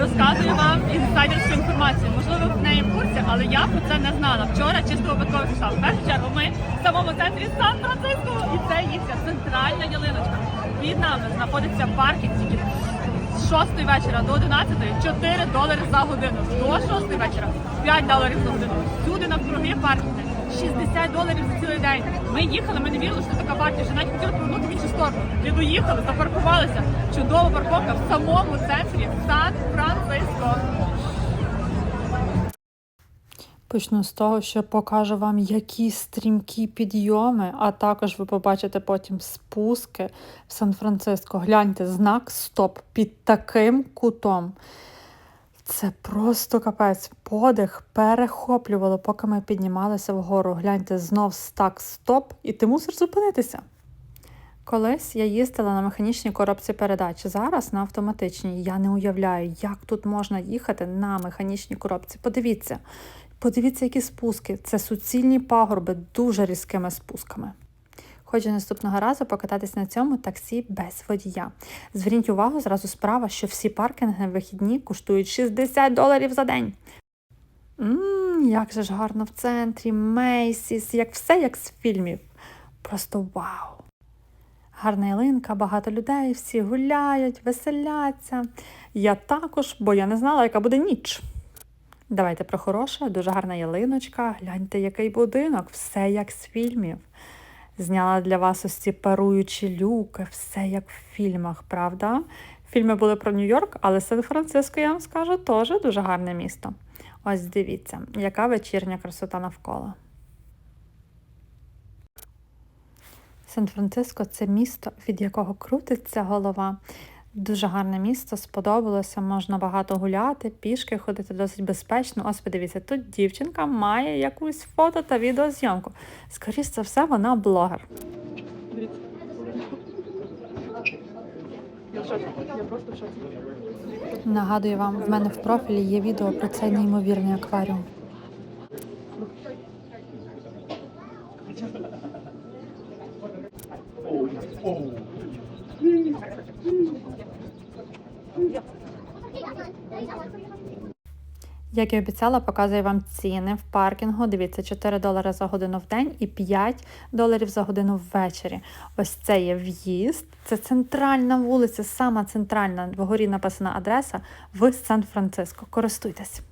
розказую вам інсайдерську інформацію. Можливо, в неї в курсі, але я про це не знала. Вчора чисто випадково писав. В першу чергу ми в самому центрі Сан-Франциско, і це їхня центральна ялиночка. Під нами знаходиться паркінг з 6 вечора до 11 4 долари за годину. До 6 вечора 5 доларів за годину. Всюди навкруги паркінги. 60 доларів за цілий день. Ми їхали, ми не вірили, що така вартість, що навіть повернути іншу. І доїхали, запаркувалися. Чудова парковка в самому центрі Сан-Франциско. Почну з того, що покажу вам, які стрімкі підйоми, а також ви побачите потім спуски в Сан-Франциско. Гляньте, знак стоп під таким кутом. Це просто капець. Подих перехоплювало, поки ми піднімалися вгору. Гляньте, знов стак стоп, і ти мусиш зупинитися. Колись я їздила на механічній коробці передач, зараз на автоматичній. Я не уявляю, як тут можна їхати на механічній коробці. Подивіться, подивіться, які спуски. Це суцільні пагорби дуже різкими спусками. Хочу наступного разу покататись на цьому таксі без водія. Зверніть увагу зразу справа, що всі паркінги на вихідні коштують 60 доларів за день. Ммм, як же ж гарно в центрі, Мейсіс, як все як з фільмів. Просто вау! Гарна ялинка, багато людей, всі гуляють, веселяться. Я також, бо я не знала, яка буде ніч. Давайте про хороше, дуже гарна ялиночка. Гляньте, який будинок, все як з фільмів. Зняла для вас ось ці паруючі люки, все як в фільмах, правда? Фільми були про Нью-Йорк, але Сан-Франциско, я вам скажу, теж дуже гарне місто. Ось дивіться, яка вечірня красота навколо. Сан-Франциско це місто, від якого крутиться голова. Дуже гарне місто, сподобалося, можна багато гуляти, пішки ходити досить безпечно. Ось подивіться, тут дівчинка має якусь фото та відеозйомку. Скоріше за все, вона блогер. Нагадую вам, в мене в профілі є відео про цей неймовірний акваріум. Як і обіцяла, показую вам ціни в паркінгу. Дивіться, 4 долари за годину в день і 5 доларів за годину ввечері. Ось це є в'їзд. Це центральна вулиця, сама центральна. Вгорі написана адреса в Сан-Франциско. Користуйтесь.